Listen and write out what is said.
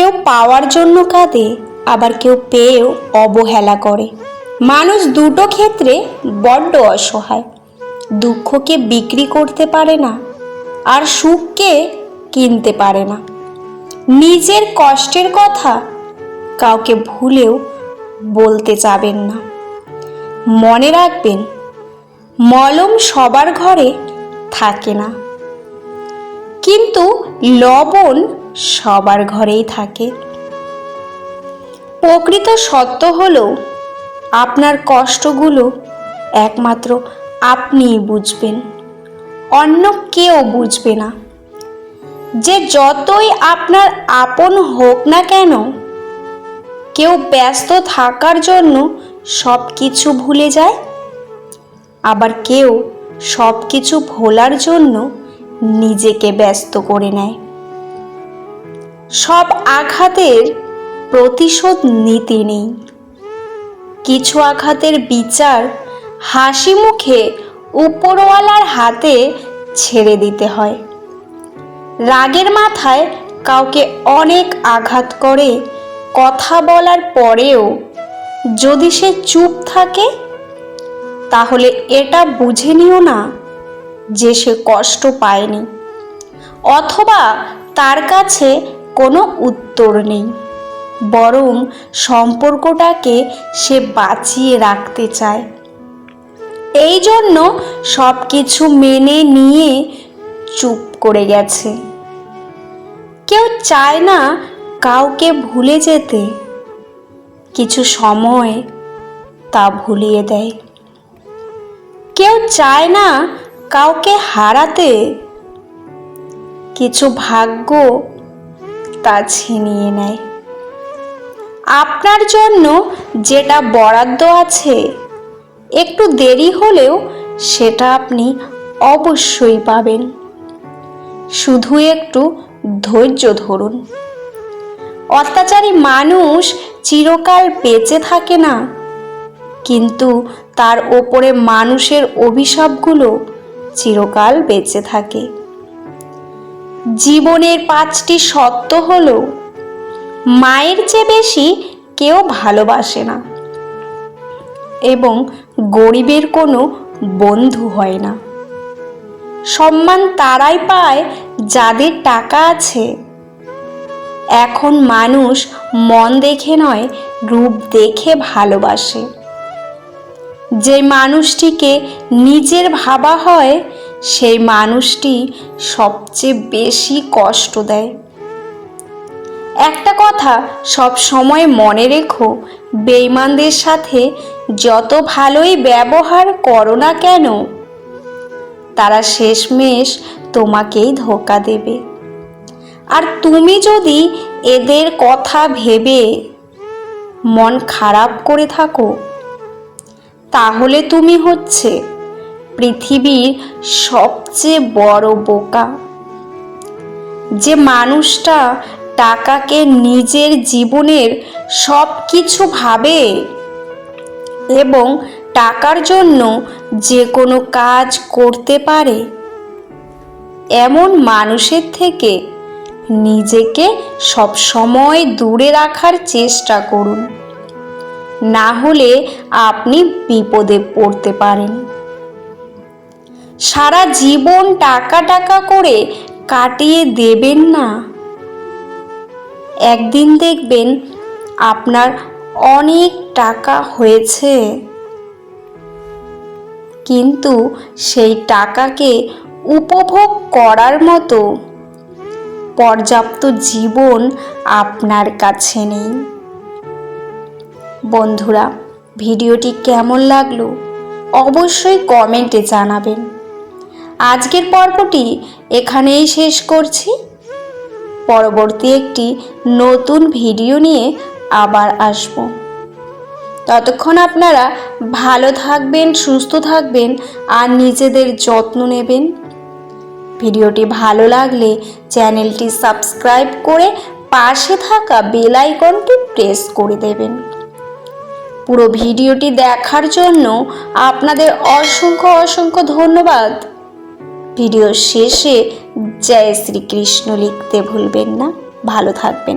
কেউ পাওয়ার জন্য কাঁদে, আবার কেউ পেয়েও অবহেলা করে। মানুষ দুটো ক্ষেত্রে বড্ড অসহায়। দুঃখকে বিক্রি করতে পারে না, আর সুখকে কিনতে পারে না। নিজের কষ্টের কথা কাউকে ভুলেও বলতে যাবেন না। মনে রাখবেন, মলম সবার ঘরে থাকে না। কিন্তু লবণ সবার ঘরেই থাকে। প্রকৃত সত্য হলো, আপনার কষ্টগুলো একমাত্র আপনিই বুঝবেন, অন্য কেউ বুঝবে না। যে যতই আপনার আপন হোক না কেন, কেউ ব্যস্ত থাকার জন্য সব কিছু ভুলে যায়, আবার কেউ সব কিছু ভোলার জন্য নিজেকে ব্যস্ত করে নেয়। সব আঘাতের প্রতিশোধ নিতে নেই। কিছু আঘাতের বিচার হাসি মুখে উপরওয়ালার হাতে ছেড়ে দিতে হয়। রাগের মাথায় কাউকে অনেক আঘাত করে, কথা বলার পরেও যদি সে চুপ থাকে, তাহলে এটা বুঝে নিও না যে সে কষ্ট পায়নি। অথবা তার কাছে কোনো উত্তর নেই। বরং সম্পর্কটাকে সে বাঁচিয়ে রাখতে চায়। এই জন্য সব কিছু মেনে নিয়ে চুপ করে গেছে। কেউ চায় না কাউকে ভুলে যেতে। কিছু সময় তা ভুলিয়ে দেয়। কেউ চায় না কাউকে হারাতে। কিছু ভাগ্য তা ছিনিয়ে নেয়। আপনার জন্য যেটা বরাদ্দ আছে, একটু দেরি হলেও সেটা আপনি অবশ্যই পাবেন। শুধু একটু ধৈর্য ধরুন। অত্যাচারী মানুষ চিরকাল বেঁচে থাকে না, কিন্তু তার ওপরে মানুষের অভিশাপগুলো চিরকাল বেঁচে থাকে। জীবনের পাঁচটি সত্য হলো, মায়ের চেয়ে বেশি কেউ ভালোবাসে না এবং গরিবের কোনো বন্ধু হয় না। সম্মান তারাই পায় যাদের টাকা আছে। এখন মানুষ মন দেখে নয়, রূপ দেখে ভালোবাসে। যে মানুষটিকে নিজের ভাবা হয় সেই মানুষটি সবচেয়ে বেশি কষ্ট দেয়। একটা কথা সব সময় মনে রেখো বেইমানদের সাথে যত ভালোই ব্যবহার করো না কেন, তারা শেষমেশ তোমাকেই ধোকা দেবে। আর তুমি যদি এদের কথা ভেবে মন খারাপ করে থাকো, তাহলে তুমি হচ্ছে পৃথিবীর সবচেয়ে বড় বোকা। যে মানুষটা টাকাকে নিজের জীবনের সব কিছু ভাবে এবং টাকার জন্য যে কোনো কাজ করতে পারে, এমন মানুষের থেকে নিজেকে সব সময় দূরে রাখার চেষ্টা করুন। না হলে আপনি বিপদে পড়তে পারেন। সারা জীবন টাকা টাকা করে কাটিয়ে দেবেন না। একদিন দেখবেন আপনার অনেক টাকা হয়েছে। কিন্তু সেই টাকাকে উপভোগ করার মতো পর্যাপ্ত জীবন আপনার কাছে নেই। বন্ধুরা, ভিডিওটি কেমন লাগল অবশ্যই কমেন্টে জানাবেন। আজকের পর্বটি এখানেই শেষ করছি। পরবর্তী একটি নতুন ভিডিও নিয়ে আবার আসব। ততক্ষণ আপনারা ভালো থাকবেন, সুস্থ থাকবেন আর নিজেদের যত্ন নেবেন। ভিডিওটি ভালো লাগলে চ্যানেলটি সাবস্ক্রাইব করে পাশে থাকা বেল আইকনটি প্রেস করে দেবেন। পুরো ভিডিওটি দেখার জন্য আপনাদের অসংখ্য অসংখ্য ধন্যবাদ। ভিডিও শেষে জয় শ্রীকৃষ্ণ লিখতে ভুলবেন না। ভালো থাকবেন।